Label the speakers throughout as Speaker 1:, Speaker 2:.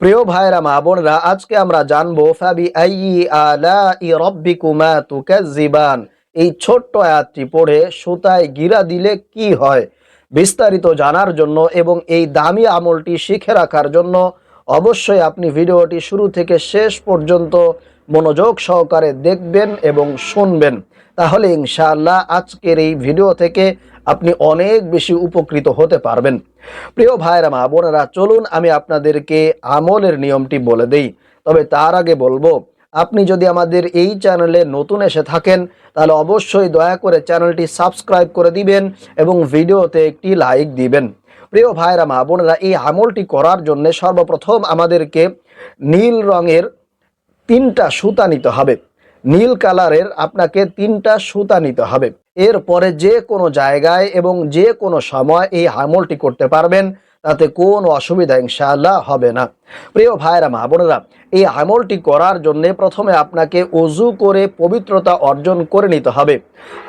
Speaker 1: প্রিয় ভাইরা মা বোনরা, আজকে আমরা জানব ফাবি আইয়ি আলা ই রব্বিকুমা তুকাজ্জিবান এই ছোট্ট আয়াতটি পড়ে সুতায় গিরা দিলে কি হয় বিস্তারিত জানার জন্য এবং এই দামি আমলটি শিখে রাখার জন্য অবশ্যই আপনি ভিডিওটি শুরু থেকে শেষ পর্যন্ত মনোযোগ সহকারে দেখবেন এবং শুনবেন। তাহলে ইনশাআল্লাহ আজকের এই ভিডিও থেকে আপনি অনেক বেশি উপকৃত হতে পারবেন। প্রিয় ভাইরা মা বোনেরা, চলুন আমি আপনাদেরকে আমলের নিয়মটি বলে দেই। তবে তার আগে বলব, আপনি যদি আমাদের এই চ্যানেলে নতুন এসে থাকেন, তাহলে অবশ্যই দয়া করে চ্যানেলটি সাবস্ক্রাইব করে দিবেন এবং ভিডিওতে একটি লাইক দিবেন। প্রিয় ভাইরা মা বোনেরা, এই আমলটি করার জন্য সর্বপ্রথম আমাদেরকে নীল রঙের তিনটা সুতা নিতে হবে। নীল কালারের আপনাকে তিনটা সুতা নিতে হবে। এরপরে যে কোনো জায়গায় এবং যে কোনো সময় এই আমলটি করতে পারবেন। তাতে কোনো অসুবিধা ইনশাআল্লাহ হবে না। প্রিয় ভাইরা মা বোনেরা, এই আমলটি করার জন্য প্রথমে আপনাকে অজু করে পবিত্রতা অর্জন করে নিতে হবে।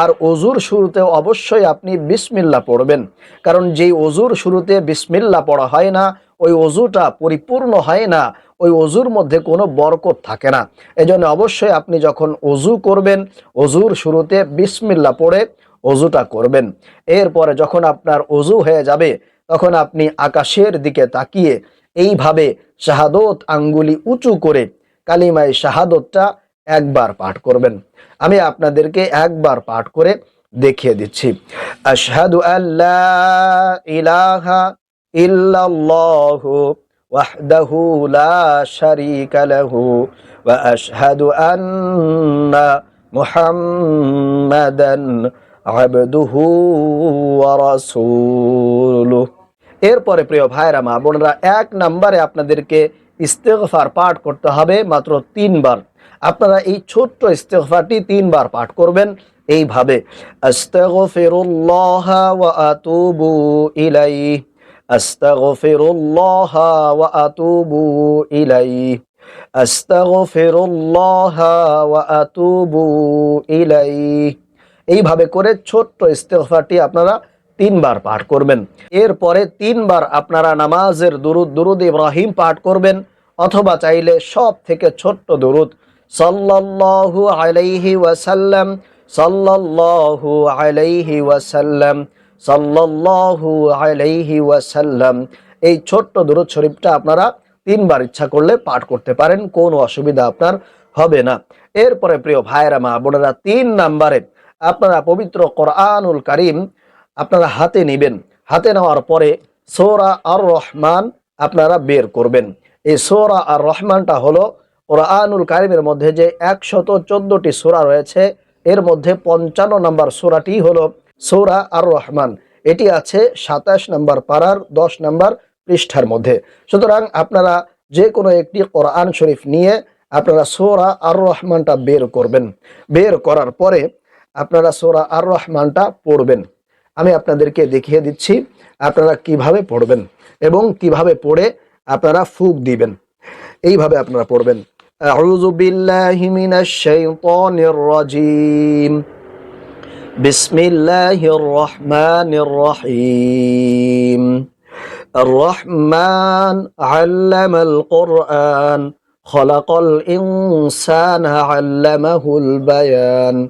Speaker 1: আর অজুর শুরুতে অবশ্যই আপনি বিসমিল্লা পড়বেন। কারণ যেই অজুর শুরুতে বিসমিল্লা পড়া হয় না, ওই অজুটা পরিপূর্ণ হয় না, ওই অজুর মধ্যে কোনো বরকত থাকে না। এজন্য অবশ্যই আপনি যখন অজু করবেন, অজুর শুরুতে বিসমিল্লা পড়ে অজুটা করবেন। এরপরে যখন আপনার অজু হয়ে যাবে তখন আপনি আকাশের দিকে তাকিয়ে এইভাবে শাহাদত আঙ্গুলি উঁচু করে কালিমায় শাহাদতটা একবার পাঠ করবেন আমি আপনাদেরকে একবার পাঠ করে দেখিয়ে দিচ্ছি আশহাদু আল্লাহ ইলাহা ইল্লাল্লাহু وحده لا شريك له واشهد ان محمدا عبده ورسوله এরপরে প্রিয় ভাইরা মা বোনরা, এক নাম্বারে আপনাদেরকে ইস্তেগফার পাঠ করতে হবে মাত্র তিনবার। আপনারা এই ছোট্ট ইস্তেগফারটি তিনবার পাঠ করবেন। এইভাবে ওয়া এইভাবে করে ছোট্ট ইস্তেগফারটি আপনারা তিনবার পাঠ করবেন। এরপরে তিনবার আপনারা নামাজের দুরুদ দুরুদ ইব্রাহিম পাঠ করবেন, অথবা চাইলে সব থেকে ছোট্ট দুরুদ, সাল্লাল্লাহু আলাইহি ওয়াসাল্লাম, সাল্লাল্লাহু আলাইহি ওয়াসাল্লাম, সাল্লাল্লাহু আলাইহি ওয়াসাল্লাম। এই ছোট্ট দুরুদ শরীফটা আপনারা তিনবার ইচ্ছা করলে পাঠ করতে পারেন, কোনো অসুবিধা আপনার হবে না। এরপরে প্রিয় ভাইয়েরা, মা বোনেরা, তিন নাম্বারে আপনারা পবিত্র কোরআনুল কারিম আপনারা হাতে নেবেন। হাতে নেওয়ার পরে সোরা আর রহমান আপনারা বের করবেন। এই সোরা আর রহমানটা হলো কোরআনুল কারিমের মধ্যে যে একশত চোদ্দটি সোরা রয়েছে, এর মধ্যে পঞ্চান্ন নম্বর সোরাটি হলো সৌরা আর রহমান এটি আছে সাতাশ নম্বর পাড়ার দশ নম্বর পৃষ্ঠার মধ্যে। সুতরাং আপনারা যে কোনো একটি কোরআন শরীফ নিয়ে আপনারা সোরা আর রহমানটা বের করবেন। বের করার পরে আপনারা সোরা আর রহমানটা পড়বেন। আমি আপনাদেরকে দেখিয়ে দিচ্ছি আপনারা কিভাবে পড়বেন এবং কিভাবে পড়ে আপনারা ফুক দিবেন এইভাবে আপনারা পড়বেন আউযু বিল্লাহি মিনাশ শাইতানির রাজিম بسم الله الرحمن الرحيم الرحمن علم القرآن خلق الإنسان علمه البيان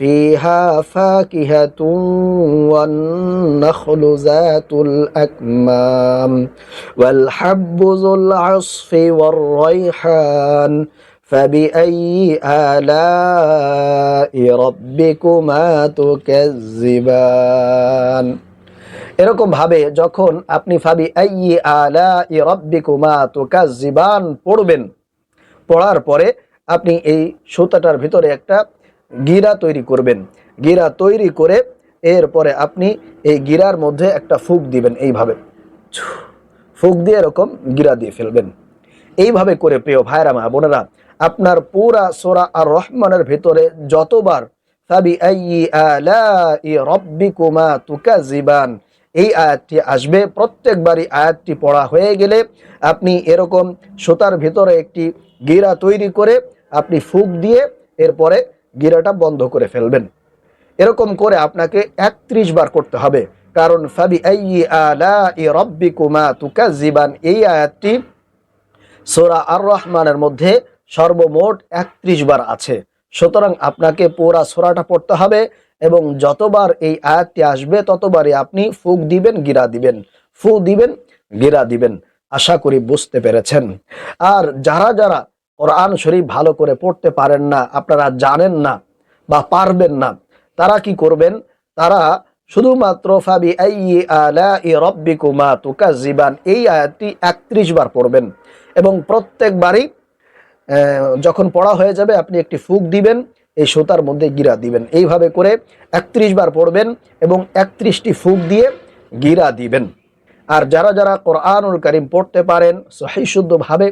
Speaker 1: فيها فاكهة والنخل ذات الأكمام والحب ذو العصف والريحان فبأي آلاء ربكما تكذبان এরকম ভাবে যখন আপনি ফাবি আইয়ি আলা ই রব্বিকুমা তুকাজ্জিবান পড়বেন পড়ার পরে আপনি এই সুতাটার ভিতরে একটা গিরা তৈরি করবেন। গিরা তৈরি করে এরপরে আপনি এই গিরার মধ্যে একটা ফুক দিবেন এইভাবে। ফুক দিয়ে এরকম গিরা দিয়ে ফেলবেন। এইভাবে করে প্রিয় ভাইরা মা বোনেরা, আপনার পুরা সোরা আর রহমানের ভেতরে যতবার আলাই রব্বিকুমা তুকাজিবান এই আয়াতটি আসবে, প্রত্যেকবারই আয়াতটি পড়া হয়ে গেলে আপনি এরকম সুতার ভিতরে একটি গিরা তৈরি করে আপনি ফুক দিয়ে এরপরে গিরাটা বন্ধ করে ফেলবেন। এরকম করে আপনাকে একত্রিশ বার করতে হবে। কারণ ফাবি রব্বিকুমা তুকাজিবান এই আয়াতটি সোরা আর রহমানের মধ্যে সর্বমোট একত্রিশ বার আছে। সুতরাং আপনাকে পুরা সোরাটা পড়তে হবে এবং যতবার এই আয়াতটি আসবে, ততবারই আপনি ফুক দিবেন, গিরা দিবেন। ফু দিবেন, গিরা দিবেন। আশা করি বুঝতে পেরেছেন। আর যারা যারা কোরআন শরীফ ভালো করে পড়তে পারেন না, আপনারা জানেন না বা পারবেন না, তারা কি করবেন? তারা শুধুমাত্র ফাবি রব্বিকুমা এই আয়াতটি একত্রিশ বার পড়বেন এবং প্রত্যেকবারই যখন পড়া হয়ে যাবে, আপনি একটি ফুক দিবেন, এই সুতার মধ্যে গিরা দিবেন। এইভাবে করে একত্রিশ বার পড়বেন এবং একত্রিশটি ফুক দিয়ে গিরা দিবেন। আর যারা যারা কোরআনুল করিম পড়তে পারেন, সহি শুদ্ধভাবে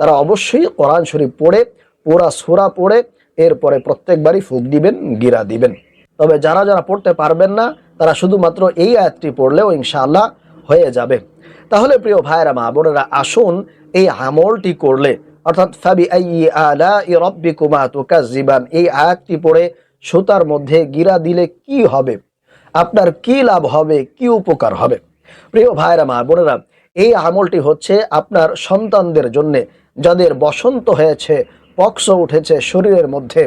Speaker 1: তারা অবশ্যই কোরআন শরীফ পড়ে, পুরা সুরা পড়ে, এরপরে প্রত্যেকবারই ফুক দিবেন, গিরা দিবেন। তবে যারা যারা পড়তে পারবেন না, তারা শুধুমাত্র এই আয়াতটি পড়লেও ইনশাআল্লাহ হয়ে যাবে। তাহলে প্রিয় ভাইরা মা বোনেরা, আসুন এই আমলটি করলে, অর্থাৎ ফাবি এই আয়াতটি পড়ে সুতার মধ্যে গিরা দিলে কি হবে? আপনার কি লাভ হবে? কি উপকার হবে? প্রিয় ভাইরা মা বোনেরা এই আমলটি হচ্ছে আপনার সন্তানদের জন্য, যাদের বসন্ত হয়েছে, পক্স উঠেছে শরীরের মধ্যে।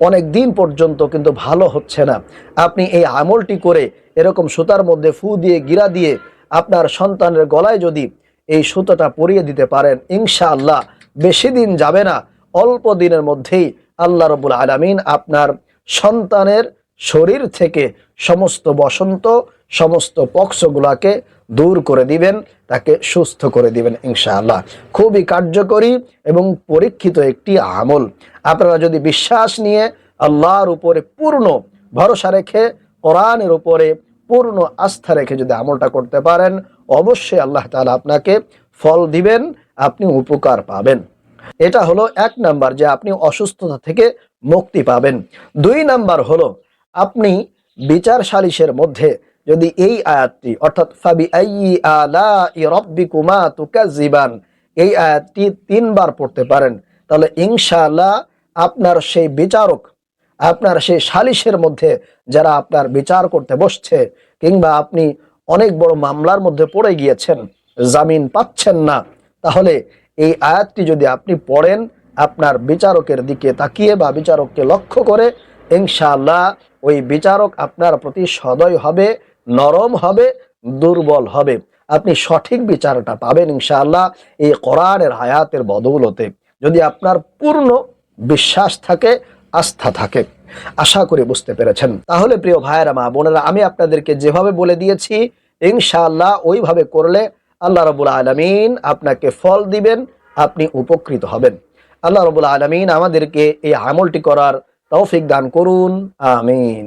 Speaker 1: অনেক দিন পর্যন্ত কিন্তু ভালো হচ্ছে না। আপনি এই আমলটি করে এরকম সুতার মধ্যে ফু দিয়ে, গিরা দিয়ে আপনার সন্তানের গলায় যদি এই সুতোটা পরিয়ে দিতে পারেন, ইনশাআল্লাহ বেশি দিন যাবে না। অল্প দিনের মধ্যেই আল্লাহ রবুল আলমিন আপনার সন্তানের শরীর থেকে সমস্ত বসন্ত, সমস্ত পক্ষগুলাকে দূর করে দিবেন, তাকে সুস্থ করে দিবেন ইনশাআল্লাহ। খুবই কার্যকরী এবং পরীক্ষিত একটি আমল। আপনারা যদি বিশ্বাস নিয়ে আল্লাহর উপরে পূর্ণ ভরসা রেখে, কোরআনের উপরে পূর্ণ আস্থা রেখে যদি আমলটা করতে পারেন, অবশ্যই আল্লাহ তাআলা আপনাকে ফল দিবেন, আপনি উপকার পাবেন। এটা হলো এক নাম্বার যে আপনি অসুস্থতা থেকে মুক্তি পাবেন। দুই নাম্বার হলো আপনি বিচার সালিশের মধ্যে যদি এই আয়াতটি, অর্থাৎ তুকাজিবান এই আয়াতটি তিনবার পড়তে পারেন, তাহলে ইনশাআল্লাহ আপনার সেই বিচারক, আপনার সেই সালিশের মধ্যে যারা আপনার বিচার করতে বসছে, কিংবা আপনি অনেক বড় মামলার মধ্যে পড়ে গিয়েছেন, জামিন পাচ্ছেন না, তাহলে এই আয়াতটি যদি আপনি পড়েন, আপনার বিচারকের দিকে তাকিয়ে বা বিচারককে লক্ষ্য করে, ইনশাআল্লাহ ওই বিচারক আপনার প্রতি সদয় হবে, নরম হবে, দুর্বল হবে। আপনি সঠিক বিচারটা পাবেন ইনশাআল্লাহ এই কোরআনের হায়াতের বদৌলতে। যদি আপনার পূর্ণ বিশ্বাস থাকে, আস্থা থাকে, আশা করি বুঝতে পেরেছেন। তাহলে প্রিয় ভাইয়েরা, মা বোনেরা, আমি আপনাদেরকে যেভাবে বলে দিয়েছি, ইনশাআল্লাহ ওইভাবে করলে আল্লাহ রবুল আলমিন আপনাকে ফল দিবেন, আপনি উপকৃত হবেন। আল্লাহ রবুল আলমিন আমাদেরকে এই আমলটি করার তৌফিক দান করুন আমিন।